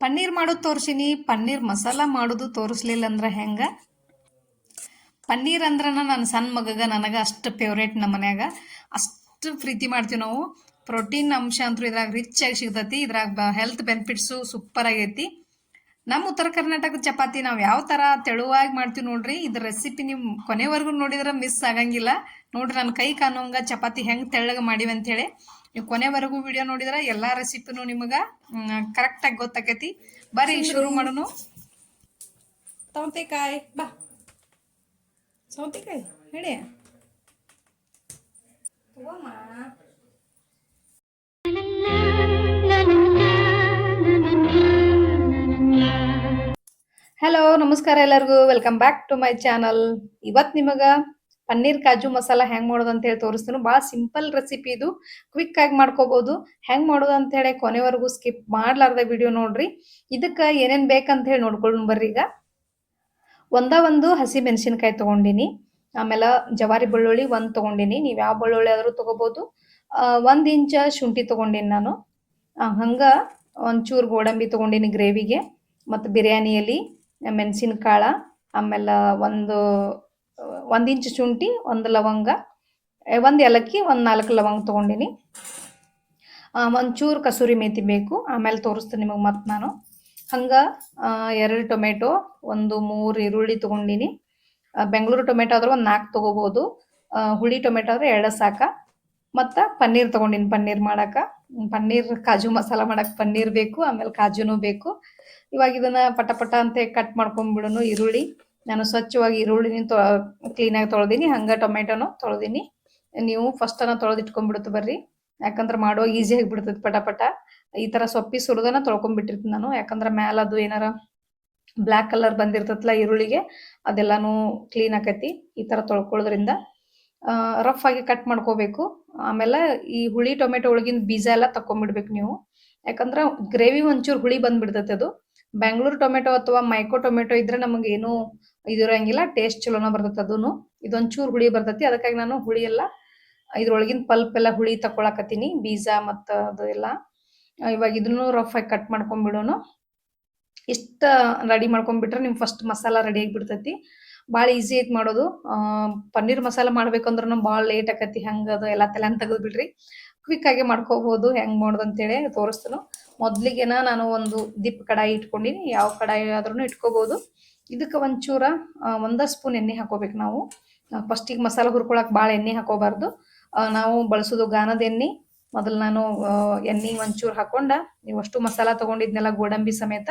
ಪನ್ನೀರ್ ಮಾಡೋದು ತೋರಿಸಿನಿ, ಪನ್ನೀರ್ ಮಸಾಲ ಮಾಡೋದು ತೋರಿಸ್ಲಿಲ್ಲ ಅಂದ್ರೆ ಹೆಂಗೆ? ಪನ್ನೀರ್ ಅಂದ್ರೆ ನನ್ನ ಸಣ್ಣ ಮಗಗ ನನಗೆ ಅಷ್ಟು ಫೇವ್ರೇಟ್ ನಮ್ಮ ಮನ್ಯಾಗ. ಅಷ್ಟು ಪ್ರೀತಿ ಮಾಡ್ತೀವಿ ನಾವು. ಪ್ರೋಟೀನ್ ಅಂಶ ಅಂತೂ ಇದ್ರಾಗ ರಿಚ್ ಆಗಿ ಸಿಗ್ತೈತಿ, ಇದ್ರಾಗ ಹೆಲ್ತ್ ಬೆನಿಫಿಟ್ಸು ಸೂಪರ್ ಆಗೈತಿ. ನಮ್ಮ ಉತ್ತರ ಕರ್ನಾಟಕದ ಚಪಾತಿ ನಾವು ಯಾವ ಥರ ತೆಳುವಾಗಿ ಮಾಡ್ತೀವಿ ನೋಡ್ರಿ ಇದ್ರ ರೆಸಿಪಿ ನೀವು ಕೊನೆವರೆಗೂ ನೋಡಿದ್ರೆ ಮಿಸ್ ಆಗಂಗಿಲ್ಲ. ನೋಡ್ರಿ ನನ್ನ ಕೈ ಕಾಣೋಂಗ ಚಪಾತಿ ಹೆಂಗೆ ತೆಳ್ಳಗೆ ಮಾಡಿವಿ ಅಂತೇಳಿ ನೀವು ಕೊನೆವರೆಗೂ ವಿಡಿಯೋ ನೋಡಿದ್ರೆ ಎಲ್ಲಾ ರೆಸಿಪಿನೂ ನಿಮಗೆ ಕರೆಕ್ಟಾಗಿ ಗೊತ್ತಾಕೈತಿ. ಬರ್ರಿ ಶುರು ಮಾಡೋಣ. ಸೌತೆಕಾಯಿ ಬಾ. ಸೌತೆಕಾಯಿ ಹೇಳಿ. ಹಲೋ ನಮಸ್ಕಾರ ಎಲ್ಲರಿಗೂ. Welcome back to my channel ಇವತ್ತು ನಿಮಗೆ ಪನ್ನೀರ್, ಕಾಜು ಮಸಾಲ ಹೆಂಗ್ ಮಾಡೋದು ಅಂತ ಹೇಳಿ ತೋರಿಸ್ತೀನಿ. ಭಾಳ ಸಿಂಪಲ್ ರೆಸಿಪಿ ಇದು. ಕ್ವಿಕ್ ಆಗಿ ಮಾಡ್ಕೋಬಹುದು ಹೆಂಗ್ ಮಾಡೋದು ಅಂತ ಹೇಳಿ ಕೊನೆವರೆಗೂ ಸ್ಕಿಪ್ ಮಾಡ್ಲಾರ್ದ ವಿಡಿಯೋ ನೋಡ್ರಿ. ಇದಕ್ಕೆ ಏನೇನ್ ಬೇಕಂತ ಹೇಳಿ ನೋಡ್ಕೊಳ್ಳೋಣ ಬರ್ರಿ ಈಗ. ಒಂದ ಒಂದು ಹಸಿ ಮೆಣಸಿನ್ಕಾಯಿ ತಗೊಂಡಿನಿ. ಆಮೇಲೆ ಜವಾರಿ ಬೆಳ್ಳುಳ್ಳಿ ಒಂದ್ ತಗೊಂಡಿನಿ. ನೀವು ಯಾವ ಬೆಳ್ಳುಳ್ಳಿ ಆದ್ರೂ ತಗೋಬಹುದು ಒಂದ್ ಇಂಚ ಶುಂಠಿ ತಗೊಂಡಿನಿ ನಾನು. ಹಂಗ ಒಂಚೂರು ಗೋಡಂಬಿ ತಗೊಂಡಿನಿ ಗ್ರೇವಿಗೆ ಮತ್ತು ಬಿರಿಯಾನಿಯಲ್ಲಿ ಎಲೆ ಮೆಣಸಿನಕಾಳ. ಆಮೇಲೆ ಒಂದು ಒಂದು ಇಂಚು ಶುಂಠಿ, ಒಂದು ಲವಂಗ ಒಂದು ಏಲಕ್ಕಿ, ಒಂದು ನಾಲ್ಕು ಲವಂಗ ತೊಗೊಂಡಿನಿ. ಒಂಚೂರು ಕಸೂರಿ ಮೇತಿ ಬೇಕು. ಆಮೇಲೆ ತೋರಿಸ್ತೀನಿ ನಿಮಗೆ ಮತ್ತೆ ನಾನು. ಹಂಗೆ ಎರಡು ಟೊಮೆಟೊ, ಒಂದು ಮೂರು ಈರುಳ್ಳಿ ತೊಗೊಂಡಿನಿ. ಬೆಂಗಳೂರು ಟೊಮೆಟೊ ಆದ್ರೆ ಒಂದು ನಾಲ್ಕು ತೊಗೋಬೋದು. ಹುಳಿ ಟೊಮೆಟೊ ಆದರೆ ಎರಡು ಸಾಕ. ಮತ್ತು ಪನ್ನೀರ್ ತೊಗೊಂಡಿನಿ, ಪನ್ನೀರ್ ಮಾಡಕ್ಕೆ ಪನ್ನೀರ್, ಕಾಜು ಮಸಾಲ ಮಾಡಕ್ಕೆ ಪನ್ನೀರ್ ಬೇಕು, ಆಮೇಲೆ ಕಾಜುನೂ ಬೇಕು. ಇವಾಗ ಇದನ್ನು ಪಟ ಪಟ ಅಂತ ಕಟ್ ಮಾಡ್ಕೊಂಡ್ಬಿಡೋನು ಈರುಳ್ಳಿ. ನಾನು ಸ್ವಚ್ಛವಾಗಿ ಈರುಳ್ಳಿನ ತೊ ಕ್ಲೀನಾಗಿ ತೊಳೆದೀನಿ, ಹಂಗೆ ಟೊಮೆಟೊನು ತೊಳೆದೀನಿ. ನೀವು ಫಸ್ಟನ ತೊಳೆದಿಟ್ಕೊಂಡ್ಬಿಡುತ್ತೆ ಬರ್ರಿ. ಯಾಕಂದ್ರೆ ಮಾಡುವಾಗ ಈಸಿ ಆಗಿಬಿಡ್ತದೆ ಪಟ ಪಟ ಈ ಥರ ಸೊಪ್ಪಿ ಸುರಿದನ ತೊಳ್ಕೊಂಡ್ಬಿಟ್ಟಿರ್ತೀನಿ ನಾನು. ಯಾಕಂದ್ರೆ ಮ್ಯಾಲ ಅದು ಏನಾರ ಬ್ಲ್ಯಾಕ್ ಕಲರ್ ಬಂದಿರ್ತೈತಲ್ಲ ಈರುಳ್ಳಿಗೆ, ಅದೆಲ್ಲಾನು ಕ್ಲೀನ್ ಆಕೈತಿ. ಈ ಥರ ತೊಳ್ಕೊಳ್ಳೋದ್ರಿಂದ ರಫ್ ಆಗಿ ಕಟ್ ಮಾಡ್ಕೋಬೇಕು. ಆಮೇಲೆ ಈ ಹುಳಿ ಟೊಮೆಟೊ ಒಳಗಿನ ಬೀಜ ಎಲ್ಲ ತಕೊಂಡ್ಬಿಡ್ಬೇಕು ನೀವು. ಯಾಕಂದ್ರೆ ಗ್ರೇವಿ ಒಂಚೂರು ಹುಳಿ ಬಂದ್ಬಿಡ್ತೈತೆ ಅದು. ಬೆಂಗಳೂರು ಟೊಮೆಟೊ ಅಥವಾ ಮೈಕೋ ಟೊಮೆಟೊ ಇದ್ರೆ ನಮಗೆ ಏನು ಇದಿರಂಗಿಲ್ಲ ಟೇಸ್ಟ್ ಚಲೋನ ಬರ್ತೈತೆ ಅದೂನು. ಇದೊಂಚೂರು ಹುಳಿ ಬರ್ತೈತಿ, ಅದಕ್ಕಾಗಿ ನಾನು ಹುಳಿ ಎಲ್ಲ, ಇದ್ರೊಳಗಿನ ಪಲ್ಪ್ ಎಲ್ಲ ಹುಳಿ ತಕೊಳಕತ್ತೀನಿ ಬೀಜ ಮತ್ತು ಅದು ಎಲ್ಲ. ಇವಾಗ ಇದನ್ನು ರಫ್ ಆಗಿ ಕಟ್ ಮಾಡ್ಕೊಂಡ್ಬಿಡೋನು ಇಷ್ಟ ರೆಡಿ ಮಾಡ್ಕೊಂಡ್ಬಿಟ್ರೆ ನಿಮ್ ಫಸ್ಟ್ ಮಸಾಲ ರೆಡಿ ಆಗಿಬಿಡ್ತೈತಿ. ಭಾಳ ಈಸಿ ಐತಿ ಮಾಡೋದು. ಪನ್ನೀರ್ ಮಸಾಲ ಮಾಡ್ಬೇಕಂದ್ರೂ ಭಾಳ ಲೇಟ್ ಆಕತಿ, ಹೆಂಗೆ ಅದು ಎಲ್ಲ ತಲೆ ತೆಗೆದು ಬಿಡ್ರಿ. ಕ್ವಿಕ್ ಆಗಿ ಮಾಡ್ಕೋಬಹುದು ಹೆಂಗ್ ಮಾಡೋದು ಅಂತೇಳಿ ತೋರಿಸ್ತೇನೆ. ಮೊದ್ಲಿಗೆನ ನಾನು ಒಂದು ದಿಪ್ ಕಡಾಯಿ ಇಟ್ಕೊಂಡಿನಿ, ಯಾವ ಕಡಾಯಿ ಆದ್ರೂ ಇಟ್ಕೋಬಹುದು ಇದಕ್ಕೆ ಒಂಚೂರ ಒಂದು ಸ್ಪೂನ್ ಎಣ್ಣೆ ಹಾಕೋಬೇಕು ನಾವು. ಫಸ್ಟಿಗೆ ಮಸಾಲೆ ಹುರ್ಕೊಳಕ್ಕೆ ಭಾಳ ಎಣ್ಣೆ ಹಾಕೋಬಾರ್ದು. ನಾವು ಬಳಸೋದು ಗಾನದ ಎಣ್ಣೆ. ಮೊದಲು ನಾನು ಎಣ್ಣೆ ಒಂಚೂರು ಹಾಕೊಂಡ, ನೀವು ಅಷ್ಟು ಮಸಾಲ ತಗೊಂಡಿದ್ನೆಲ್ಲ ಗೋಡಂಬಿ ಸಮೇತ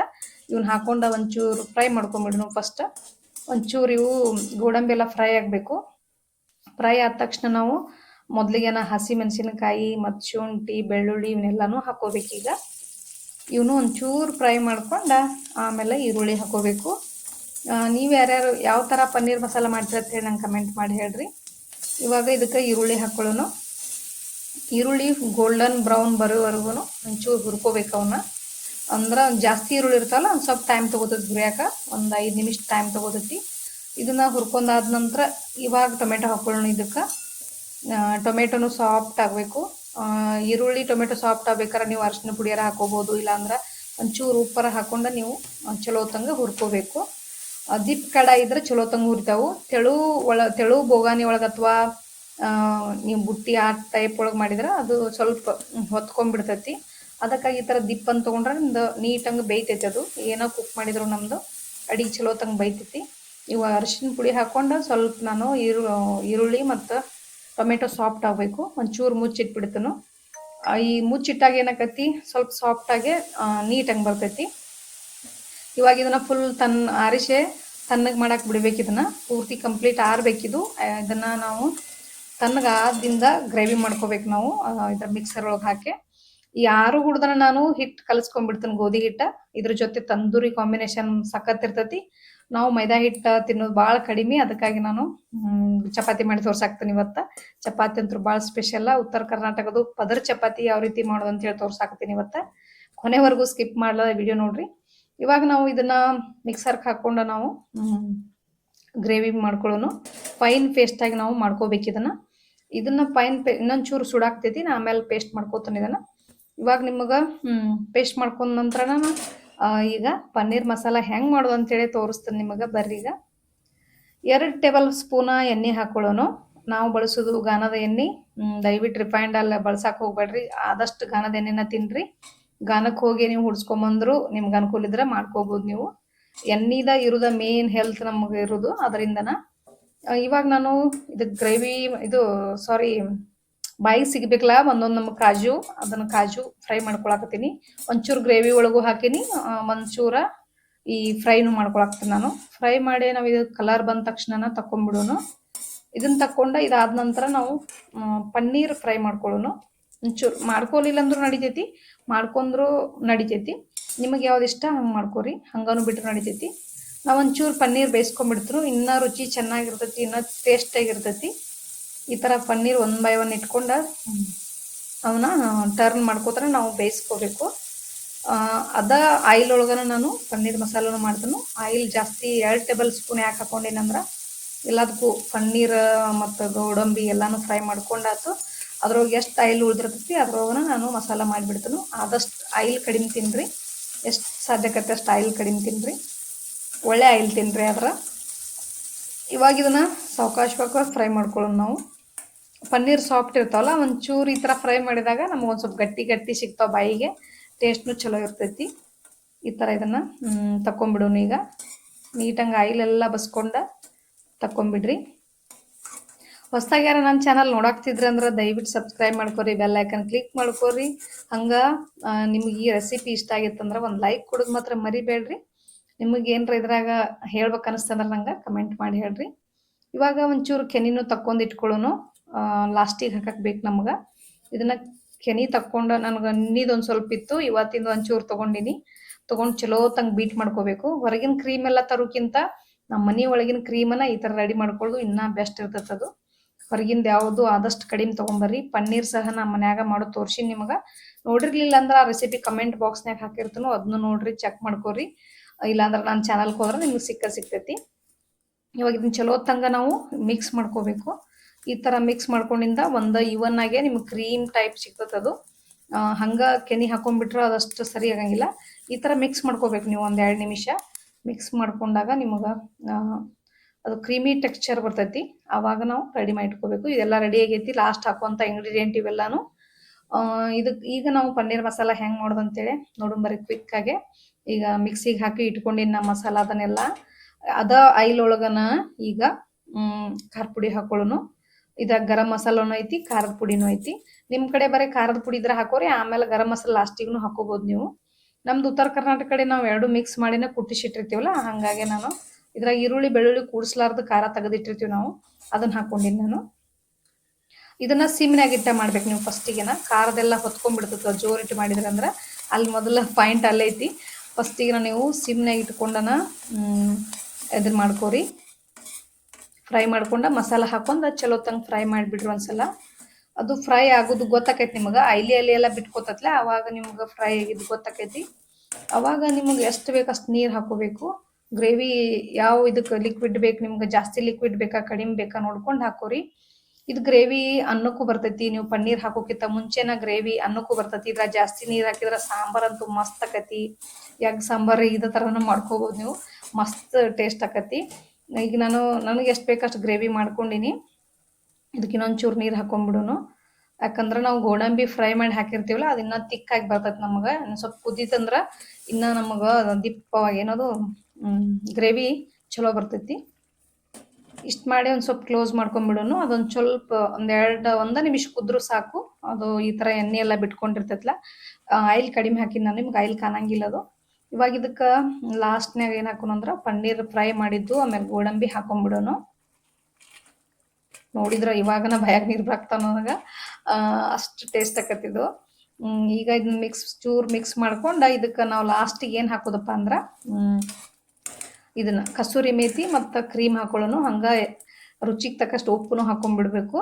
ಇವನ್ನ ಹಾಕೊಂಡ ಒಂಚೂರು ಫ್ರೈ ಮಾಡ್ಕೊಂಬಿಡೋಣ ಫಸ್ಟ್ ಒಂಚೂರು ಇವು ಗೋಡಂಬಿ ಎಲ್ಲ ಫ್ರೈ ಆಗಬೇಕು. ಫ್ರೈ ಆದ ತಕ್ಷಣ ನಾವು ಮೊದಲಿಗೆನ ಹಸಿ ಮೆಣಸಿನಕಾಯಿ ಮತ್ತು ಶುಂಠಿ ಬೆಳ್ಳುಳ್ಳಿ ಇವನ್ನೆಲ್ಲನೂ ಹಾಕೋಬೇಕೀಗ. ಇವನು ಒಂಚೂರು ಫ್ರೈ ಮಾಡ್ಕೊಂಡ, ಆಮೇಲೆ ಈರುಳ್ಳಿ ಹಾಕೋಬೇಕು. ನೀವು ಯಾರ್ಯಾರು ಯಾವ ಥರ ಪನ್ನೀರ್ ಮಸಾಲ ಮಾಡ್ತೀರ ಅಂತ ಹೇಳಿ ನಂಗೆ ಕಮೆಂಟ್ ಮಾಡಿ ಹೇಳ್ರಿ. ಇವಾಗ ಇದಕ್ಕೆ ಈರುಳ್ಳಿ ಹಾಕೊಳ್ಳೋನು. ಈರುಳ್ಳಿ ಗೋಲ್ಡನ್ ಬ್ರೌನ್ ಬರೋವರೆಗೂ ಒಂಚೂರು ಹುರ್ಕೋಬೇಕು ಅವನ್ನ ಅಂದ್ರೆ ಜಾಸ್ತಿ ಈರುಳ್ಳಿ ಇರ್ತಾವಲ್ಲ, ಒಂದು ಸ್ವಲ್ಪ ಟೈಮ್ ತೊಗೋತೈತಿ ಹುರಿಯಾಕ. ಒಂದು ಐದು ನಿಮಿಷ ಟೈಮ್ ತೊಗೋತೈತಿ. ಇದನ್ನ ಹುರ್ಕೊಂಡಾದ ನಂತರ ಇವಾಗ ಟೊಮೆಟೊ ಹಾಕೊಳ್ಳೋಣ ಇದಕ್ಕೆ. ಟೊಮೆಟೊನು ಸಾಫ್ಟ್ ಆಗಬೇಕು. ಈರುಳ್ಳಿ ಟೊಮೆಟೊ ಸಾಫ್ಟ್ ಆಗ್ಬೇಕಾದ್ರೆ ನೀವು ಅರಶಿನ ಪುಡಿಯಾರ ಹಾಕೋಬೋದು, ಇಲ್ಲಾಂದ್ರೆ ಒಂಚೂರು ಉಪ್ಪರ ಹಾಕೊಂಡು ನೀವು ಚಲೋ ತಂಗ ಹುರ್ಕೋಬೇಕು. ದಿಪ್ ಕಡಾಯಿ ಇದ್ರೆ ಚಲೋ ತಂಗ ಹುರಿತಾವು ತೆಳು ಒಳ, ತೆಳು ಬೋಗಾನಿ ಒಳಗೆ ಅಥವಾ ನೀವು ಬುಟ್ಟಿ ಆ ಟೈಪ್ ಒಳಗೆ ಮಾಡಿದ್ರೆ ಅದು ಸ್ವಲ್ಪ ಹೊತ್ಕೊಂಡ್ಬಿಡ್ತೈತಿ ಅದಕ್ಕಾಗಿ ಈ ಥರ ದಿಪ್ ಅಂತ ತೊಗೊಂಡ್ರೆ ನಿಮ್ದು ನೀಟಂಗೆ ಬೇಯ್ತೈತಿ ಅದು. ಏನೋ ಕುಕ್ ಮಾಡಿದ್ರು ನಮ್ಮದು ಅಡಿಗೆ ಚಲೋ ತಂಗ ಬೈತೈತಿ ಇವು ಅರಿಶಿನ ಪುಡಿ ಹಾಕ್ಕೊಂಡು ಸ್ವಲ್ಪ ನಾನು ಈರು, ಈರುಳ್ಳಿ ಮತ್ತು ಟೊಮೆಟೊ ಸಾಫ್ಟ್ ಆಗಬೇಕು. ಒಂಚೂರು ಮುಚ್ಚಿಟ್ಬಿಡ್ತನು. ಈ ಮುಚ್ಚಿಟ್ಟಾಗ ಏನಾಕತಿ, ಸ್ವಲ್ಪ ಸಾಫ್ಟಾಗೆ ನೀಟಂಗೆ ಬರ್ತೈತಿ. ಇವಾಗ ಇದನ್ನ ಫುಲ್ ತನ್ನ ಆರಿಸೆ ತಣ್ಣಗೆ ಮಾಡಕ್ಕೆ ಬಿಡಬೇಕು ಇದನ್ನ. ಪೂರ್ತಿ ಕಂಪ್ಲೀಟ್ ಆರಬೇಕಿದು ಇದನ್ನು ನಾವು ತಣ್ಣಗೆ ಆದಿಂದ ಗ್ರೇವಿ ಮಾಡ್ಕೋಬೇಕು ನಾವು ಇದರ ಮಿಕ್ಸರ್ ಒಳಗೆ ಹಾಕಿ. ಈ ಆರು ಹುಡ್ದನ ನಾನು ಹಿಟ್ಟು ಕಲಿಸ್ಕೊಂಡ್ಬಿಡ್ತೀನಿ ಗೋಧಿ ಹಿಟ್ಟ. ಇದ್ರ ಜೊತೆ ತಂದೂರಿ ಕಾಂಬಿನೇಷನ್ ಸಖತ್ ಇರ್ತೈತಿ. ನಾವು ಮೈದಾ ಹಿಟ್ಟು ತಿನ್ನೋದು ಭಾಳ ಕಡಿಮೆ. ಅದಕ್ಕಾಗಿ ನಾನು ಚಪಾತಿ ಮಾಡಿ ತೋರ್ಸಾಕ್ತೀನಿ ಇವತ್ತ. ಚಪಾತಿ ಅಂತೂ ಭಾಳ ಸ್ಪೆಷಲ್ ಉತ್ತರ ಕರ್ನಾಟಕದ ಪದರ್ ಚಪಾತಿ ಯಾವ ರೀತಿ ಮಾಡೋದು ಅಂತ ಹೇಳಿ ತೋರ್ಸಾಕ್ತೀನಿ ಇವತ್ತ. ಕೊನೆವರೆಗೂ ಸ್ಕಿಪ್ ಮಾಡಲ ವಿಡಿಯೋ ನೋಡ್ರಿ. ಇವಾಗ ನಾವು ಇದನ್ನ ಮಿಕ್ಸರ್ಗೆ ಹಾಕೊಂಡ ನಾವು ಗ್ರೇವಿ ಮಾಡ್ಕೊಳ್ಳೋನು. ಫೈನ್ ಪೇಸ್ಟಾಗಿ ನಾವು ಮಾಡ್ಕೋಬೇಕು ಇದನ್ನ. ಇದನ್ನ ಫೈನ್ ಪೇ ಇನ್ನೊಂಚೂರು ಸುಡಾಕ್ತೈತಿ ನಾ ಆಮೇಲೆ ಪೇಸ್ಟ್ ಮಾಡ್ಕೋತಾನೆ ಇದನ್ನ. ಇವಾಗ ನಿಮಗೆ ಪೇಸ್ಟ್ ಮಾಡ್ಕೊಂಡ ನಂತರ ನಾನು ಈಗ ಪನ್ನೀರ್ ಮಸಾಲ ಹೆಂಗೆ ಮಾಡೋದು ಅಂತೇಳಿ ತೋರಿಸ್ತೀನಿ ನಿಮಗೆ, ಬರ್ರಿ ಈಗ. ಎರಡು ಟೇಬಲ್ ಸ್ಪೂನ ಎಣ್ಣೆ ಹಾಕೊಳ್ಳೋನು. ನಾವು ಬಳಸೋದು ಗಾನದ ಎಣ್ಣೆ. ದಯವಿಟ್ಟು ರಿಫೈಂಡ್ ಅಲ್ಲ ಬಳಸಕ್ಕೆ ಹೋಗ್ಬೇಡ್ರಿ. ಆದಷ್ಟು ಗಾನದ ಎಣ್ಣೆನ ತಿನ್ರಿ. ಗಾನಕ್ಕೆ ಹೋಗಿ ನೀವು ಹುಡ್ಸ್ಕೊಂಬಂದ್ರು ನಿಮ್ಗೆ ಅನುಕೂಲ ಇದ್ರೆ ಮಾಡ್ಕೋಬಹುದು ನೀವು. ಎಣ್ಣೆದ ಇರೋದ ಮೇನ್ ಹೆಲ್ತ್ ನಮಗೆ ಇರೋದು. ಅದರಿಂದನ ಇವಾಗ ನಾನು ಇದು ಗ್ರೇವಿ ಇದು ಸಾರಿ ಬಾಯಿಗೆ ಸಿಗ್ಬೇಕಲ್ಲ, ಒಂದೊಂದು ನಮ್ಮ ಕಾಜು, ಅದನ್ನ ಕಾಜು ಫ್ರೈ ಮಾಡ್ಕೊಳಕತ್ತೀನಿ. ಒಂಚೂರು ಗ್ರೇವಿ ಒಳಗೂ ಹಾಕಿನಿ ಒಂಚೂರ ಈ ಫ್ರೈನು ಮಾಡ್ಕೊಳಕ್ತೀನಿ ನಾನು. ಫ್ರೈ ಮಾಡಿ ನಾವು ಇದು ಕಲರ್ ಬಂದ ತಕ್ಷಣ ತಕೊಂಡ್ಬಿಡೋನು ಇದನ್ನ ತಕೊಂಡ ಇದಾದ ನಂತರ ನಾವು ಪನ್ನೀರ್ ಫ್ರೈ ಮಾಡ್ಕೊಳ್ಳೋನು. ಒಂಚೂರು ಮಾಡ್ಕೊಲಿಲ್ಲ ಅಂದ್ರೂ ನಡಿತೈತಿ, ಮಾಡ್ಕೊಂಡ್ರು ನಡಿತೈತಿ. ನಿಮಗೆ ಯಾವ್ದು ಇಷ್ಟ ಹಂಗೆ ಮಾಡ್ಕೊರಿ, ಹಂಗಾನು ಬಿಟ್ಟರು ನಡಿತೈತಿ. ನಾವು ಒಂಚೂರು ಪನ್ನೀರ್ ಬೇಯಿಸ್ಕೊಂಡ್ಬಿಡ್ತರು ಇನ್ನೂ ರುಚಿ ಚೆನ್ನಾಗಿರ್ತೈತಿ, ಇನ್ನೂ ಟೇಸ್ಟಾಗಿರ್ತೈತಿ. ಈ ಥರ ಪನ್ನೀರ್ ಒನ್ ಬೈ ಒನ್ ಇಟ್ಕೊಂಡು ಅವನ್ನ ಟರ್ನ್ ಮಾಡ್ಕೋತಾರೆ ನಾವು ಬೇಯಿಸ್ಕೋಬೇಕು. ಅದ ಆಯಿಲ್ ಒಳಗನ ನಾನು ಪನ್ನೀರ್ ಮಸಾಲನು ಮಾಡ್ತೀನಿ. ಆಯಿಲ್ ಜಾಸ್ತಿ ಎರಡು ಟೇಬಲ್ ಸ್ಪೂನ್ ಯಾಕೆ ಹಾಕೊಂಡೇನಂದ್ರೆ, ಎಲ್ಲದಕ್ಕೂ ಪನ್ನೀರ್ ಮತ್ತು ಗೋಡಂಬಿ ಎಲ್ಲಾನು ಫ್ರೈ ಮಾಡ್ಕೊಂಡಾತು ಅದ್ರೊಳಗೆ ಎಷ್ಟು ಆಯಿಲ್ ಉಳಿದಿರ್ತೈತಿ, ಅದ್ರೊಳಗನ ನಾನು ಮಸಾಲ ಮಾಡಿಬಿಡ್ತೀನಿ. ಆದಷ್ಟು ಆಯಿಲ್ ಕಡಿಮೆ ತಿನ್ನಿರಿ ಎಷ್ಟು ಸಾಧ್ಯಕತ್ತೆ ಅಷ್ಟು ಆಯಿಲ್ ಕಡಿಮೆ ತಿನ್ನಿರಿ ಒಳ್ಳೆ ಆಯಿಲ್ ತಿನ್ನಿರಿ ಅದ್ರ. ಇವಾಗ ಇದನ್ನ ಸಾವಕಾಶವಾಗಿ ಫ್ರೈ ಮಾಡ್ಕೊಳ್ಳೋಣ ನಾವು. ಪನ್ನೀರ್ ಸಾಫ್ಟ್ ಇರ್ತಾವಲ್ಲ, ಒಂಚೂರು ಈ ಥರ ಫ್ರೈ ಮಾಡಿದಾಗ ನಮ್ಗೆ ಒಂದು ಸ್ವಲ್ಪ ಗಟ್ಟಿ ಗಟ್ಟಿ ಸಿಗ್ತಾವೆ ಬಾಯಿಗೆ. ಟೇಸ್ಟ್ನು ಚಲೋ ಇರ್ತೈತಿ. ಈ ಥರ ಇದನ್ನು ತಕೊಂಬಿಡೋನು ಈಗ. ನೀಟಂಗೆ ಆಯಿಲ್ ಬಸ್ಕೊಂಡು ತಕೊಂಬಿಡ್ರಿ ಹೊಸ್ದಾಗಿ ಯಾರು ನನ್ನ ಚಾನಲ್ ನೋಡಾಕ್ತಿದ್ರೆ ಅಂದ್ರೆ ದಯವಿಟ್ಟು ಸಬ್ಸ್ಕ್ರೈಬ್ ಮಾಡ್ಕೊರಿ ಬೆಲ್ ಐಕನ್ ಕ್ಲಿಕ್ ಮಾಡ್ಕೊರಿ. ಹಂಗೆ ನಿಮ್ಗೆ ಈ ರೆಸಿಪಿ ಇಷ್ಟ ಆಗಿತ್ತಂದ್ರೆ ಒಂದು ಲೈಕ್ ಕೊಡೋದು ಮಾತ್ರ ಮರಿಬೇಡ್ರಿ. ನಿಮಗೆ ಏನರ ಇದ್ರಾಗ ಹೇಳ್ಬೇಕು ಅನಿಸ್ತಂದ್ರೆ ನಂಗೆ ಕಮೆಂಟ್ ಮಾಡಿ ಹೇಳ್ರಿ. ಇವಾಗ ಒಂಚೂರು ಕೆನಿನೂ ತಕ್ಕೊಂಡು ಇಟ್ಕೊಳ್ಳೋನು ಲಾಸ್ಟಿಗೆ ಹಾಕಕ್ಕೆ ಬೇಕು ನಮ್ಗೆ. ಇದನ್ನ ಕೆನಿ ತಕ್ಕೊಂಡು ನನಗೆ ನಿನ್ನಿದೊಂದು ಸ್ವಲ್ಪ ಇತ್ತು, ಇವತ್ತಿಂದ ಒಂಚೂರು ತಗೊಂಡಿನಿ. ತೊಗೊಂಡು ಚಲೋ ತಂಗೆ ಬೀಟ್ ಮಾಡ್ಕೋಬೇಕು. ಹೊರಗಿನ ಕ್ರೀಮ್ ಎಲ್ಲ ತರೋಕ್ಕಿಂತ ನಮ್ಮ ಮನೆ ಒಳಗಿನ ಕ್ರೀಮನ್ನ ಈ ಥರ ರೆಡಿ ಮಾಡ್ಕೊಳ್ಳೋದು ಇನ್ನೂ ಬೆಸ್ಟ್ ಇರ್ತೈತೆ ಅದು. ಹೊರಗಿಂದ ಯಾವುದು ಆದಷ್ಟು ಕಡಿಮೆ ತೊಗೊಂಬರ್ರಿ. ಪನ್ನೀರ್ ಸಹ ನಮ್ಮ ಮನ್ಯಾಗ ಮಾಡೋ ತೋರಿಸಿ ನಿಮಗೆ. ನೋಡಿರ್ಲಿಲ್ಲ ಅಂದ್ರೆ ಆ ರೆಸಿಪಿ ಕಮೆಂಟ್ ಬಾಕ್ಸ್ನಾಗ ಹಾಕಿರ್ತೀನೋ. ಅದನ್ನು ನೋಡ್ರಿ ಚೆಕ್ ಮಾಡ್ಕೊರಿ. ಇಲ್ಲಾಂದ್ರೆ ನನ್ನ ಚಾನಲ್ಗೆ ಹೋದ್ರೆ ನಿಮ್ಗೆ ಸಿಕ್ಕ ಸಿಗ್ತೈತಿ. ಇವಾಗ ಇದನ್ನ ಚಲೋ ತಂಗ ನಾವು ಮಿಕ್ಸ್ ಮಾಡ್ಕೋಬೇಕು. ಈ ಥರ ಮಿಕ್ಸ್ ಮಾಡ್ಕೊಂಡಿಂದ ಒಂದು ಇವನ್ ಆಗೇ ನಿಮ್ಗೆ ಕ್ರೀಮ್ ಟೈಪ್ ಸಿಗ್ತದೆ ಅದು. ಹಂಗೆ ಕೆನಿ ಹಾಕೊಂಡ್ಬಿಟ್ರೆ ಅದಷ್ಟು ಸರಿ ಆಗಂಗಿಲ್ಲ. ಈ ಥರ ಮಿಕ್ಸ್ ಮಾಡ್ಕೋಬೇಕು ನೀವು ಒಂದು ಎರಡು ನಿಮಿಷ. ಮಿಕ್ಸ್ ಮಾಡ್ಕೊಂಡಾಗ ನಿಮಗೆ ಅದು ಕ್ರೀಮಿ ಟೆಕ್ಸ್ಚರ್ ಬರ್ತೈತಿ. ಆವಾಗ ನಾವು ರೆಡಿ ಮಾಡಿ ಇಟ್ಕೋಬೇಕು ಇದೆಲ್ಲ ರೆಡಿ ಆಗೈತಿ. ಲಾಸ್ಟ್ ಹಾಕುವಂಥ ಇಂಗ್ರೀಡಿಯೆಂಟ್ ಇವೆಲ್ಲಾನು. ಇದು ಈಗ ನಾವು ಪನ್ನೀರ್ ಮಸಾಲ ಹೆಂಗ್ ಮಾಡೋದು ಅಂತೇಳಿ ಬರೀ ಕ್ವಿಕ್ ಆಗಿ. ಈಗ ಮಿಕ್ಸಿಗೆ ಹಾಕಿ ಇಟ್ಕೊಂಡಿನ ಮಸಾಲ ಅದನ್ನೆಲ್ಲ. ಅದ ಐಲ್ ಒಳಗನ ಈಗ ಖಾರ ಪುಡಿ ಹಾಕೊಳ್ಳೋನು. ಇದ ಗರಂ ಮಸಾಲನೂ ಐತಿ, ಖಾರದ ಪುಡಿನೂ ಐತಿ. ನಿಮ್ ಕಡೆ ಬರೀ ಖಾರದ ಪುಡಿ ಇದ್ರೆ ಹಾಕೋರಿ, ಆಮೇಲೆ ಗರಂ ಮಸಾಲ ಲಾಸ್ಟಿಗೂ ಹಾಕೋಬಹುದು ನೀವು. ನಮ್ದು ಉತ್ತರ ಕರ್ನಾಟಕ ಕಡೆ ನಾವು ಎರಡು ಮಿಕ್ಸ್ ಮಾಡಿನ ಕುಟ್ಟಿಸಿಟ್ಟಿರ್ತೀವಲ್ಲ ಹಂಗಾಗಿ ನಾನು ಇದ್ರಾಗ ಈರುಳ್ಳಿ, ಬೆಳ್ಳುಳ್ಳಿ ಕೂಡಿಸ್ಲಾರ್ದ ಖಾರ ತೆಗೆದಿಟ್ಟಿರ್ತೀವಿ ನಾವು. ಅದನ್ನ ಹಾಕೊಂಡಿನಿ ನಾನು. ಇದನ್ನ ಸಿಮ್ನಾಗ ಇಟ್ಟ ಮಾಡ್ಬೇಕು ನೀವು ಫಸ್ಟಿಗೆನ. ಖಾರದೆಲ್ಲ ಹೊತ್ಕೊಂಡ್ಬಿಡ್ತದ ಜೋರಿಟ್ಟು ಮಾಡಿದ್ರೆ ಅಂದ್ರೆ ಅಲ್ಲಿ ಮೊದಲ ಪಾಯಿಂಟ್ ಅಲ್ಲೇ ಐತಿ ಫಸ್ಟಿಗೆ ನೀವು ಸಿಮ್ನಾಗ ಇಟ್ಕೊಂಡನ ಇದನ್ನ ಮಾಡ್ಕೋರಿ. ಫ್ರೈ ಮಾಡ್ಕೊಂಡ ಮಸಾಲ ಹಾಕೊಂಡ ಚಲೋ ತಂಗ್ ಫ್ರೈ ಮಾಡಿಬಿಡ್ರಿ ಒಂದ್ಸಲ. ಅದು ಫ್ರೈ ಆಗೋದು ಗೊತ್ತಾಕೈತಿ ನಿಮಗೆ. ಐಲಿ ಐಲಿ ಎಲ್ಲ ಬಿಟ್ಕೋತತ್ಲೆ ಅವಾಗ ನಿಮ್ಗೆ ಫ್ರೈ ಆಗಿದ್ದು ಗೊತ್ತಾಕೈತಿ. ಅವಾಗ ನಿಮಗೆ ಎಷ್ಟು ಬೇಕು ಅಷ್ಟು ನೀರು ಹಾಕೋಬೇಕು. ಗ್ರೇವಿ ಯಾವ ಇದಕ್ಕೆ ಲಿಕ್ವಿಡ್ ಬೇಕು, ನಿಮ್ಗೆ ಜಾಸ್ತಿ ಲಿಕ್ವಿಡ್ ಬೇಕಾ, ಕಡಿಮೆ ಬೇಕಾ ನೋಡ್ಕೊಂಡು ಹಾಕೋರಿ. ಇದು ಗ್ರೇವಿ ಅನ್ನಕ್ಕೂ ಬರ್ತೈತಿ, ನೀವು ಪನ್ನೀರ್ ಹಾಕೋಕ್ಕಿಂತ ಮುಂಚೆನ ಗ್ರೇವಿ ಅನ್ನಕ್ಕೂ ಬರ್ತೈತಿ. ಇದ್ರ ಜಾಸ್ತಿ ನೀರು ಹಾಕಿದ್ರೆ ಸಾಂಬಾರ್ ಅಂತೂ ಮಸ್ತ್ ಆಕತಿ. ಯಾಕೆ ಸಾಂಬಾರ್ ಇದೇ ಥರನೂ ಮಾಡ್ಕೋಬಹುದು ನೀವು, ಮಸ್ತ್ ಟೇಸ್ಟ್ ಆಕತಿ. ಈಗ ನಾನು, ನನಗೆ ಎಷ್ಟು ಬೇಕಷ್ಟು ಗ್ರೇವಿ ಮಾಡ್ಕೊಂಡಿನಿ. ಇದಕ್ಕೆ ಇನ್ನೊಂಚೂರು ನೀರು ಹಾಕೊಂಡ್ಬಿಡೋನು. ಯಾಕಂದ್ರೆ ನಾವು ಗೋಡಂಬಿ ಫ್ರೈ ಮಾಡಿ ಹಾಕಿರ್ತೀವಲ್ಲ, ಅದು ತಿಕ್ಕಾಗಿ ಬರ್ತೈತೆ ನಮಗೆ. ಸ್ವಲ್ಪ ಕುದೀತಂದ್ರೆ ಇನ್ನೂ ನಮಗೆ ದಿಪ್ಪವಾಗಿ ಏನದು ಗ್ರೇವಿ ಚಲೋ ಬರ್ತೈತಿ. ಇಷ್ಟು ಮಾಡಿ ಒಂದು ಸ್ವಲ್ಪ ಕ್ಲೋಸ್ ಮಾಡ್ಕೊಂಡ್ಬಿಡೋನು ಅದೊಂದು ಸ್ವಲ್ಪ ಒಂದೆರಡು ಒಂದ ನಿಮಿಷ ಕುದ್ರು ಸಾಕು. ಅದು ಈ ಥರ ಎಣ್ಣೆ ಎಲ್ಲ ಬಿಟ್ಕೊಂಡಿರ್ತೈತಲ್ಲ ಆಯಿಲ್ ಕಡಿಮೆ ಹಾಕಿದ್ ನಾನು ನಿಮ್ಗೆ ಆಯಿಲ್ ಕಾಣಂಗಿಲ್ಲ ಅದು. ಇವಾಗ ಇದಕ್ಕೆ ಲಾಸ್ಟ್ನಾಗ ಏನು ಹಾಕೋಣ ಅಂದ್ರೆ, ಪನ್ನೀರ್ ಫ್ರೈ ಮಾಡಿದ್ದು ಆಮೇಲೆ ಗೋಡಂಬಿ ಹಾಕೊಂಡ್ಬಿಡೋನು ನೋಡಿದ್ರ ಇವಾಗನ ಭಯಾಗ ನೀರು ಬರ್ತಾವ ನನಗೆ ಅಷ್ಟು ಟೇಸ್ಟ್ ಆಕತ್ತಿದ್ದು ಈಗ ಇದನ್ನ ಮಿಕ್ಸ್ ಚೂರ್ ಮಿಕ್ಸ್ ಮಾಡ್ಕೊಂಡು ಇದಕ್ಕೆ ನಾವು ಲಾಸ್ಟಿಗೆ ಏನು ಹಾಕೋದಪ್ಪ ಅಂದ್ರೆ ಇದನ್ನ ಕಸೂರಿ ಮೇಥಿ ಮತ್ತು ಕ್ರೀಮ್ ಹಾಕೊಳ್ಳೋನು ಹಂಗೆ ರುಚಿಗೆ ತಕ್ಕಷ್ಟು ಉಪ್ಪುನು ಹಾಕೊಂಡ್ಬಿಡ್ಬೇಕು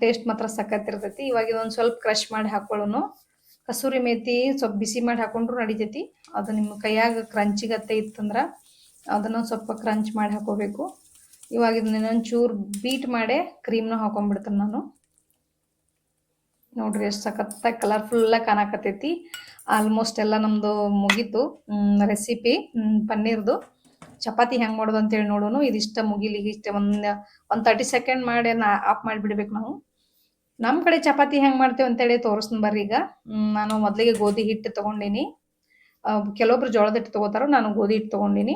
ಟೇಸ್ಟ್ ಮಾತ್ರ ಸಖತ್ತಿರ್ತೈತಿ ಇವಾಗ ಒಂದು ಸ್ವಲ್ಪ ಕ್ರಶ್ ಮಾಡಿ ಹಾಕೊಳ್ಳೋನು. ಕಸೂರಿ ಮೇಥಿ ಸ್ವಲ್ಪ ಬಿಸಿ ಮಾಡಿ ಹಾಕೊಂಡ್ರು ನಡಿತೈತಿ. ಅದು ನಿಮ್ಮ ಕೈಯಾಗ ಕ್ರಂಚಿಗತ್ತೆ ಇತ್ತಂದ್ರೆ ಅದನ್ನು ಸ್ವಲ್ಪ ಕ್ರಂಚ್ ಮಾಡಿ ಹಾಕೋಬೇಕು. ಇವಾಗ ಇದನ್ನ ಚೂರು ಬೀಟ್ ಮಾಡಿ ಕ್ರೀಮ್ನ ಹಾಕೊಂಡ್ಬಿಡ್ತೇನೆ ನಾನು. ನೋಡ್ರಿ ಎಷ್ಟು ಸಖತ್ತಾಗಿ ಕಲರ್ಫುಲ್ಲಾಗಿ ಕಾಣಕತ್ತೈತಿ. ಆಲ್ಮೋಸ್ಟ್ ಎಲ್ಲ ನಮ್ಮದು ಮುಗೀತು. ರೆಸಿಪಿ ಪನ್ನೀರ್ದು. ಚಪಾತಿ ಹೆಂಗೆ ಮಾಡೋದು ಅಂತೇಳಿ ನೋಡೋನು. ಇದಿಷ್ಟ ಮುಗಿಲಿ ಇಷ್ಟ ಒಂದು ಒಂದು ತರ್ಟಿ ಸೆಕೆಂಡ್ ಮಾಡಿ ಆಫ್ ಮಾಡಿಬಿಡ್ಬೇಕು ನಾವು. ನಮ್ಮ ಕಡೆ ಚಪಾತಿ ಹೆಂಗೆ ಮಾಡ್ತೇವೆ ಅಂತೇಳಿ ತೋರಿಸ್ತೀನಿ ಬರ್ರಿ ಈಗ. ನಾನು ಮೊದಲಿಗೆ ಗೋಧಿ ಹಿಟ್ಟು ತೊಗೊಂಡಿನಿ. ಕೆಲವೊಬ್ರು ಜೋಳದ ಹಿಟ್ಟು ತೊಗೋತಾರೋ, ನಾನು ಗೋಧಿ ಹಿಟ್ಟು ತೊಗೊಂಡಿನಿ.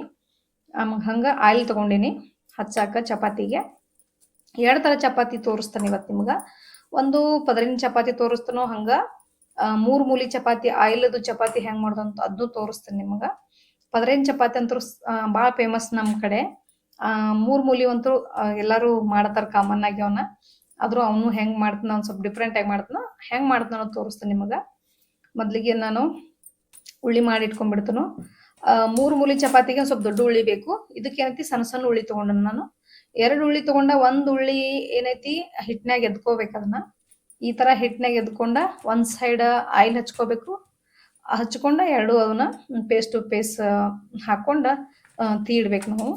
ಆಮೇಲೆ ಹಂಗೆ ಆಯಿಲ್ ತೊಗೊಂಡಿನಿ ಹಚ್ಚಾಕ ಚಪಾತಿಗೆ. ಎರಡು ಥರ ಚಪಾತಿ ತೋರಿಸ್ತಾನೆ ಇವತ್ತು ನಿಮ್ಗೆ. ಒಂದು ಪದರಿನ ಚಪಾತಿ ತೋರಿಸ್ತಾನೋ ಹಂಗೆ. ಮೂರು ಮೂಲಿ ಚಪಾತಿ ಆಯಿಲದು ಚಪಾತಿ ಹೆಂಗ್ ಮಾಡೋದಂತ ಅದನ್ನು ತೋರಿಸ್ತೀನಿ ನಿಮಗ. ಪದ್ರೇನ್ ಚಪಾತಿ ಅಂತೂ ಬಹಳ ಫೇಮಸ್ ನಮ್ಮ ಕಡೆ. ಆ, ಮೂರ್ ಮೂಲಿ ಅಂತೂ ಎಲ್ಲಾರು ಮಾಡ್ತಾರ ಕಾಮನ್ ಆಗಿ ಅವನ್ನ ಆದ್ರೂ ಅವನು ಹೆಂಗ್ ಮಾಡ್ತಾನ ಒಂದ್ ಸ್ವಲ್ಪ ಡಿಫ್ರೆಂಟ್ ಆಗಿ ಮಾಡ್ತಾನ. ಹೆಂಗ್ ಮಾಡ್ತಾನ ತೋರಿಸ್ತೀನಿ ನಿಮಗ. ಮೊದ್ಲಿಗೆ ನಾನು ಉಳ್ಳಿ ಮಾಡಿ ಆ ಮೂರ್ ಮೂಲಿ ಚಪಾತಿಗೆ ಒಂದ್ ಸ್ವಲ್ಪ ದೊಡ್ಡ ಉಳ್ಳಿ ಬೇಕು. ಇದಕ್ಕೆ ಏನೈತಿ? ಸಣ್ಣ ಸಣ್ಣ ಉಳ್ಳಿ ತಗೊಂಡ ನಾನು. ಎರಡು ಉಳ್ಳಿ ತಗೊಂಡ ಒಂದ್ ಉಳ್ಳಿ ಏನೈತಿ? ಹಿಟ್ನಾಗ ಎದ್ಕೋಬೇಕು ಅದನ್ನ. ಈ ತರ ಹಿಟ್ನ್ಯಾಗ ಎದ್ಕೊಂಡ ಒಂದ್ ಸೈಡ್ ಆಯಿಲ್ ಹಚ್ಕೋಬೇಕು. ಹಚ್ಕೊಂಡ ಎರಡು ಅದನ್ನ ಪೇಸ್ಟ್ ಟು ಪೇಸ್ಟ್ ಹಾಕೊಂಡ ತೀಡ್ಬೇಕು ನಾವು.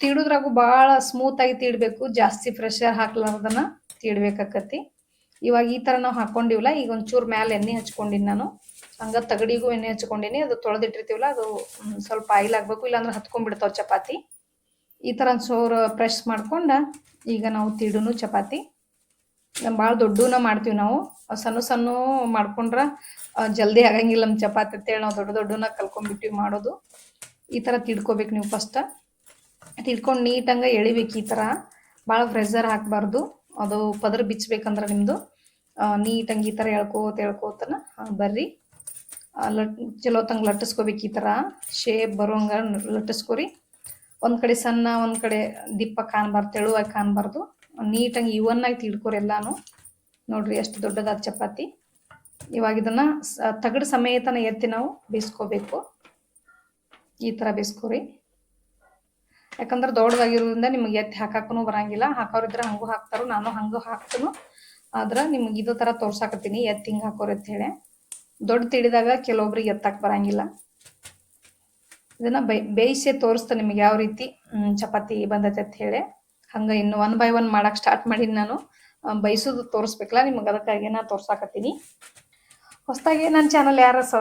ತೀಡುದ್ರಾಗು ಭಾಳ ಸ್ಮೂತ್ ಆಗಿ ತೀಡ್ಬೇಕು, ಜಾಸ್ತಿ ಪ್ರೆಷರ್ ಹಾಕ್ಲಾರ್ದನ ತೀಡ್ಬೇಕಾಕತಿ ಇವಾಗ ಈ ತರ ನಾವು ಹಾಕೊಂಡಿವಲ್ಲ ಈಗ ಒಂಚೂರು ಮ್ಯಾಲೆ ಎಣ್ಣೆ ಹಚ್ಕೊಂಡಿನಿ ನಾನು. ಹಂಗ ತಗಡಿಗೂ ಎಣ್ಣೆ ಹಚ್ಕೊಂಡಿನಿ, ಅದು ತೊಳೆದಿಟ್ಟಿರ್ತೀವಲ್ಲ ಅದು ಸ್ವಲ್ಪ ಆಯಿಲ್ ಆಗ್ಬೇಕು, ಇಲ್ಲಾಂದ್ರೆ ಹತ್ಕೊಂಡ್ಬಿಡ್ತಾವ ಚಪಾತಿ. ಈ ತರ ಸೋರ್ ಪ್ರೆಸ್ ಮಾಡ್ಕೊಂಡ ಈಗ ನಾವು ತೀಡುನು ಚಪಾತಿ. ಭಾಳ ದೊಡ್ಡನ ಮಾಡ್ತೀವಿ ನಾವು. ಸಣ್ಣ ಸಣ್ಣ ಮಾಡ್ಕೊಂಡ್ರ ಜಲ್ದಿ ಆಗಂಗಿಲ್ಲ ನಮ್ಮ ಚಪಾತಿ ಅಂತೇಳಿ ನಾವು ದೊಡ್ಡ ದೊಡ್ಡನ ಕಲ್ಕೊಂಡ್ಬಿಟ್ಟಿವಿ ಮಾಡೋದು. ಈ ತರ ತಿಳ್ಕೊಬೇಕು ನೀವು ಫಸ್ಟ್. ತಿಳ್ಕೊಂಡು ನೀಟಂಗೆ ಎಳಿಬೇಕು ಈ ತರ. ಭಾಳ ಪ್ರೆಷರ್ ಹಾಕಬಾರ್ದು. ಅದು ಪದರ ಬಿಚ್ಚಬೇಕಂದ್ರೆ ನಿಮ್ಮದು ನೀಟಂಗೆ ಈ ಥರ ಎಳ್ಕೋತ ಎಳ್ಕೋತನ ಬರ್ರಿ. ಲಟ್, ಚಲೋ ತಂಗ ಲಟ್ಟಿಸ್ಕೋಬೇಕು ಈ ಥರ ಶೇಪ್ ಬರೋಂಗ ಲಟ್ಟಿಸ್ಕೊರಿ. ಒಂದು ಕಡೆ ಸಣ್ಣ, ಒಂದು ಕಡೆ ದಿಪ್ಪ ಕಾಣಬಾರ್ದು ತೆಳುವಾಗಿ ಕಾಣಬಾರ್ದು. ನೀಟಾಗಿ ಇವನ್ ಆಗಿ ತಿಳ್ಕೊರಿ ಎಲ್ಲಾನು. ನೋಡ್ರಿ ಎಷ್ಟು ದೊಡ್ಡದಾದ ಚಪಾತಿ. ಇವಾಗ ಇದನ್ನ ತಗಡು ಸಮೇತನ ಎತ್ತಿ ನಾವು ಬೇಯಿಸ್ಕೋಬೇಕು. ಈ ಥರ ಬೇಯಿಸ್ಕೋರಿ. ಯಾಕಂದ್ರೆ ದೊಡ್ಡದಾಗಿರೋದ್ರಿಂದ ನಿಮ್ಗೆ ಎತ್ತಿ ಹಾಕಾಕೂ ಬರಂಗಿಲ್ಲ. ಹಾಕೋರಿದ್ರೆ ಹಂಗೂ ಹಾಕ್ತಾರೋ, ನಾನು ಹಂಗೂ ಹಾಕ್ತನು. ಆದ್ರೆ ನಿಮ್ಗೆ ಇದು ಥರ ತೋರ್ಸಾಕತ್ತೀನಿ, ಎತ್ತಿ ಹಿಂಗೆ ಹಾಕೋರಿ ಅಂತ ಹೇಳಿ. ದೊಡ್ಡ ತಿಳಿದಾಗ ಕೆಲವೊಬ್ರಿಗೆ ಎತ್ತಕ್ಕೆ ಬರಂಗಿಲ್ಲ. ಇದನ್ನ ಬೇಯಿಸಿ ತೋರಿಸ್ತಾ ನಿಮ್ಗೆ ಯಾವ ರೀತಿ ಚಪಾತಿ ಬಂದೈತೆ ಅಂತ ಹೇಳಿ. ಹಂಗೆ ಇನ್ನು ಒನ್ ಬೈ ಒನ್ ಮಾಡಕ್ಕೆ ಸ್ಟಾರ್ಟ್ ಮಾಡೀನಿ ನಾನು. ಬಯಸೋದು ತೋರಿಸ್ಬೇಕಲ್ಲ, ನಿಮ್ಗೆ ಅದಕ್ಕಾಗಿ ನಾನು ತೋರ್ಸಾಕತ್ತೀನಿ. ಹೊಸದಾಗಿ ನನ್ನ ಚಾನಲ್ ಯಾರು ಸ,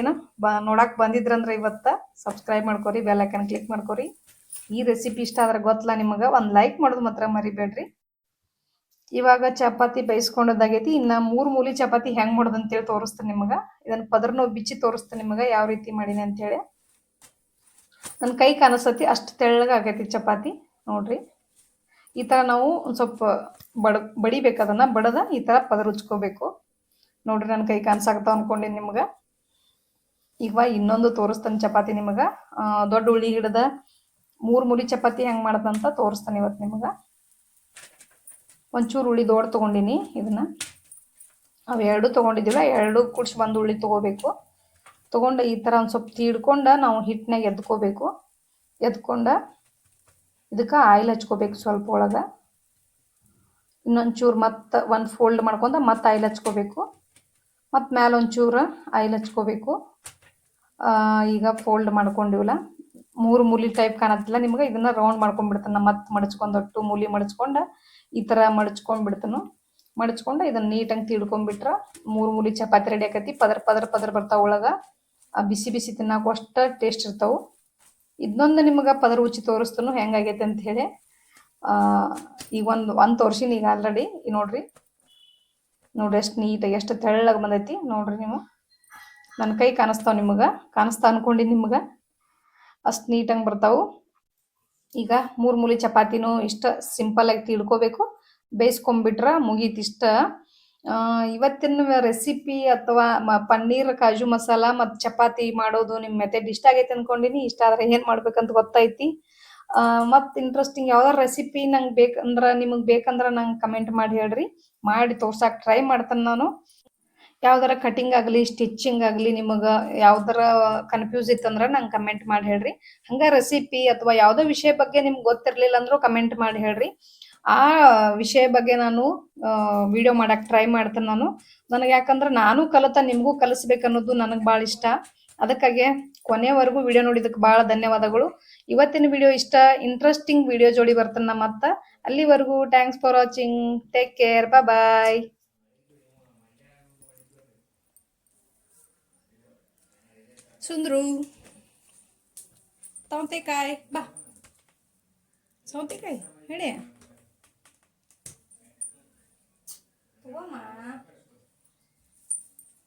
ಏನು, ಬ ನೋಡಕ್ಕೆ ಬಂದಿದ್ರಂದ್ರೆ ಇವತ್ತು ಸಬ್ಸ್ಕ್ರೈಬ್ ಮಾಡ್ಕೊರಿ ಬೆಲ್ ಐಕನ್ ಕ್ಲಿಕ್ ಮಾಡ್ಕೊರಿ. ಈ ರೆಸಿಪಿ ಇಷ್ಟ ಆದ್ರೆ ಗೊತ್ತಲ್ಲ ನಿಮಗೆ, ಒಂದು ಲೈಕ್ ಮಾಡೋದು ಮಾತ್ರ ಮರಿಬೇಡ್ರಿ. ಇವಾಗ ಚಪಾತಿ ಬೇಯಿಸ್ಕೊಂಡದಾಗೈತಿ ಇನ್ನ ಮೂರು ಮೂಲಿ ಚಪಾತಿ ಹೆಂಗೆ ಮಾಡೋದು ಅಂತೇಳಿ ತೋರಿಸ್ತೀನಿ ನಿಮಗೆ. ಇದನ್ನು ಪದರ್ನೋ ಬಿಚ್ಚಿ ತೋರಿಸ್ತೀನಿ ನಿಮಗೆ ಯಾವ ರೀತಿ ಮಾಡೀನಿ ಅಂತೇಳಿ. ನನ್ನ ಕೈ ಕಾಣಿಸ್ತತಿ ಅಷ್ಟು ತೆಳ್ಳಗಾಗೈತಿ ಚಪಾತಿ, ನೋಡ್ರಿ. ಈ ಥರ ನಾವು ಒಂದು ಸ್ವಲ್ಪ ಬಡ, ಬಡಿಬೇಕು ಅದನ್ನ, ಬಡದ ಈ ಥರ ಪದ ಉಚ್ಕೋಬೇಕು ನೋಡ್ರಿ ನನ್ನ ಕೈ ಕಾಣಿಸಾಕತ್ತಾವ ಅಂದ್ಕೊಂಡಿನಿ ನಿಮ್ಗೆ. ಈಗ ಇನ್ನೊಂದು ತೋರಿಸ್ತಾನೆ ಚಪಾತಿ ನಿಮಗೆ. ದೊಡ್ಡ ಉಳಿ ಗಿಡದ ಮೂರು ಮುರಿ ಚಪಾತಿ ಹೆಂಗೆ ಮಾಡ್ದಂತ ತೋರಿಸ್ತಾನೆ ಇವತ್ತು ನಿಮ್ಗೆ. ಒಂಚೂರು ಉಳಿ ದೊಡ್ಡ ತೊಗೊಂಡಿನಿ ಇದನ್ನ. ಅವು ಎರಡು ತೊಗೊಂಡಿದ್ದೀವಲ್ಲ ಎರಡು ಕುಡ್ಸಿ ಬಂದು ಉಳಿ ತೊಗೋಬೇಕು. ತೊಗೊಂಡು ಈ ಥರ ಒಂದು ಸ್ವಲ್ಪ ತೀಡ್ಕೊಂಡು ನಾವು ಹಿಟ್ಟಿನಾಗ ಎದ್ಕೋಬೇಕು. ಎದ್ಕೊಂಡ ಇದಕ್ಕೆ ಆಯಿಲ್ ಹಚ್ಕೋಬೇಕು ಸ್ವಲ್ಪ ಒಳಗೆ. ಇನ್ನೊಂಚೂರು ಮತ್ತೆ ಒಂದು ಫೋಲ್ಡ್ ಮಾಡ್ಕೊಂಡು ಮತ್ತೆ ಆಯಿಲ್ ಹಚ್ಕೋಬೇಕು. ಮತ್ತು ಮ್ಯಾಲೆ ಒಂಚೂರು ಆಯಿಲ್ ಹಚ್ಕೋಬೇಕು. ಈಗ ಫೋಲ್ಡ್ ಮಾಡ್ಕೊಂಡಿವಲ್ಲ, ಮೂರು ಮೂಲಿ ಟೈಪ್ ಕಾಣತ್ತಿಲ್ಲ ನಿಮ್ಗೆ, ಇದನ್ನ ರೌಂಡ್ ಮಾಡ್ಕೊಂಡ್ಬಿಡ್ತಾನೆ. ಮತ್ತೆ ಮಡಚ್ಕೊಂಡೊಟ್ಟು ಮೂಲಿ ಮಡಚ್ಕೊಂಡು ಈ ಥರ ಮಡಚ್ಕೊಂಡ್ಬಿಡ್ತಾನು ಮಡಚ್ಕೊಂಡು ಇದನ್ನ ನೀಟಾಗಿ ತಿಳ್ಕೊಂಡ್ಬಿಟ್ರೆ ಮೂರು ಮೂಲಿ ಚಪಾತಿ ರೆಡಿ ಆಕೈತಿ. ಪದರ್ ಪದರ್ ಪದರ್ ಬರ್ತಾವ ಒಳಗೆ. ಬಿಸಿ ಬಿಸಿ ತಿನ್ನಾಕು ಅಷ್ಟು ಟೇಸ್ಟ್ ಇರ್ತಾವು. ಇದನ್ನೊಂದು ನಿಮಗೆ ಪದರ ಉಚ್ಚಿ ತೋರಿಸ್ತಾನು ಹೆಂಗಾಗೈತೆ ಅಂತ ಹೇಳಿ. ಈಗ ಒಂದು ಒಂದು ತೋರ್ಸಿನಿ ಈಗ ಆಲ್ರೆಡಿ ನೋಡ್ರಿ. ನೋಡ್ರಿ ಎಷ್ಟು ನೀಟಾಗಿ ಎಷ್ಟು ತೆಳ್ಳಗೆ ಬಂದೈತಿ ನೋಡ್ರಿ ನೀವು. ನನ್ನ ಕೈ ಕಾಣಿಸ್ತಾವ ನಿಮಗೆ ಕಾಣಿಸ್ತಾ ಅನ್ಕೊಂಡಿ ನಿಮ್ಗೆ. ಅಷ್ಟು ನೀಟಾಗಿ ಬರ್ತಾವು. ಈಗ ಮೂರು ಮೂಲಿ ಚಪಾತಿನೂ ಇಷ್ಟ ಸಿಂಪಲ್ ಆಗಿ ತಿಳ್ಕೊಬೇಕು. ಬೇಯಿಸ್ಕೊಂಬಿಟ್ರೆ ಮುಗೀತು ಇಷ್ಟ. ಆ, ಇವತ್ತಿನ ರೆಸಿಪಿ ಅಥವಾ ಪನ್ನೀರ್, ಕಾಜು ಮಸಾಲ ಮತ್ತು ಚಪಾತಿ ಮಾಡೋದು ನಿಮ್ಮ ಮೆಥಡ್ ಇಷ್ಟ ಆಗೈತೆ ಅನ್ಕೊಂಡಿನಿ. ಇಷ್ಟ ಆದರೆ ಏನು ಮಾಡ್ಬೇಕಂತ ಗೊತ್ತೈತಿ ಮತ್ತು ಇಂಟ್ರೆಸ್ಟಿಂಗ್ ಯಾವ್ದಾರ ರೆಸಿಪಿ ನಂಗೆ ಬೇಕಂದ್ರೆ ನಿಮಗೆ ಬೇಕಂದ್ರೆ ನಂಗೆ ಕಮೆಂಟ್ ಮಾಡಿ ಹೇಳ್ರಿ. ಮಾಡಿ ತೋರ್ಸಕ್ಕೆ ಟ್ರೈ ಮಾಡ್ತೇನೆ ನಾನು. ಯಾವ್ದಾರ ಕಟಿಂಗ್ ಆಗಲಿ ಸ್ಟಿಚಿಂಗ್ ಆಗಲಿ ನಿಮಗೆ ಯಾವ್ದಾರ ಕನ್ಫ್ಯೂಸ್ ಇತ್ತಂದ್ರೆ ನಂಗೆ ಕಮೆಂಟ್ ಮಾಡಿ ಹೇಳ್ರಿ. ಹಂಗ ರೆಸಿಪಿ ಅಥವಾ ಯಾವುದೋ ವಿಷಯ ಬಗ್ಗೆ ನಿಮ್ಗೆ ಗೊತ್ತಿರಲಿಲ್ಲ ಅಂದ್ರೂ ಕಮೆಂಟ್ ಮಾಡಿ ಹೇಳ್ರಿ. ಆ ವಿಷಯ ಬಗ್ಗೆ ನಾನು ವಿಡಿಯೋ ಮಾಡಕ್ ಟ್ರೈ ಮಾಡ್ತೇನೆ ನಾನು. ನನಗೆ ಯಾಕಂದ್ರೆ ನಾನು ಕಲಿತ, ನಿಮಗೂ ಕಲಿಸ್ಬೇಕನ್ನೋದು ನನಗೆ ಭಾಳ ಇಷ್ಟ. ಅದಕ್ಕಾಗಿ ಕೊನೆವರೆಗೂ ವಿಡಿಯೋ ನೋಡಿದಕ್ಕೆ ಭಾಳ ಧನ್ಯವಾದಗಳು. ಇವತ್ತಿನ ವಿಡಿಯೋ ಇಷ್ಟ ಇಂಟ್ರೆಸ್ಟಿಂಗ್ ವಿಡಿಯೋ ಜೋಡಿ ಬರ್ತೇನೆ ಮತ್ತೆ. ಅಲ್ಲಿವರೆಗೂ thanks for watching take care bye ಸುಂದ್ರು. ಸೌತೆಕಾಯಿ, ಬಾ. ಸೌತೆಕಾಯಿ 我妈